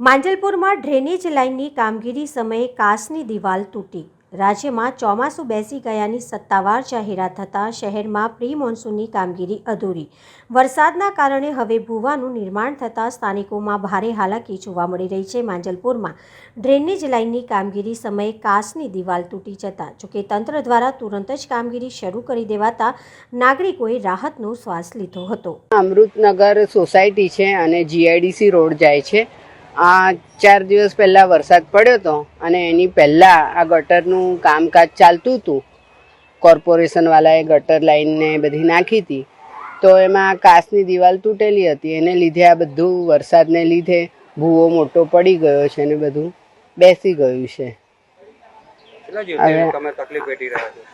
માંજલપુરમાં drainage લાઇનની કામગીરી સમયે કાસની દિવાલ તૂટી. રાજ્યમાં ચોમાસું બેસી ગયાની સત્તાવાર જાહેરાત થતાં શહેરમાં પ્રી મોન્સૂનની કામગીરી અધૂરી. વરસાદના કારણે હવે ભૂવાનું નિર્માણ થતાં સ્થાનિકોમાં ભારે હાલાકી જોવા મળી રહી છે માંજલપુરમાં. ડ્રેનેજ લાઇનની કામગીરી સમયે કાસની દિવાલ તૂટી જતા, જોકે તંત્ર દ્વારા તુરંત જ કામગીરી શરૂ કરી દેવાતા નાગરિકોએ રાહતનો શ્વાસ લીધો હતો. અમૃતનગર સોસાયટી છે અને જીઆઈડીસી રોડ જાય છે. આ ચાર દિવસ પહેલાં વરસાદ પડ્યો હતો અને એની પહેલાં આ ગટરનું કામકાજ ચાલતું હતું. કોર્પોરેશનવાળાએ ગટર લાઈનને બધી નાખી હતી. તો એમાં કાચની દિવાલ તૂટેલી હતી. એને લીધે આ બધું વરસાદને લીધે ભૂવો મોટો પડી ગયો છે ને બધું બેસી ગયું છે. કેટલા દિવસથી હવે- તમે તકલીફ વેઠી રહ્યા છો?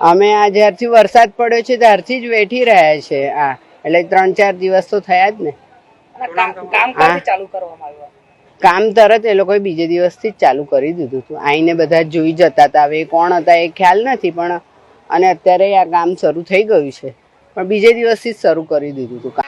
અમે આ જ્યારથી વરસાદ પડ્યો છે ત્યારથી જ વેઠી રહ્યા છે આ. એટલે ત્રણ ચાર દિવસ તો થયા જ ને. હા. કામ તરત એ લોકોએ બીજે દિવસથી ચાલુ કરી દીધું હતું. આઈને બધા જોઈ જતા હતા. હવે કોણ હતા એ ખ્યાલ નથી, પણ અને અત્યારે આ કામ શરૂ થઈ ગયું છે. પણ બીજે દિવસથી જ શરૂ કરી દીધું હતું. કામ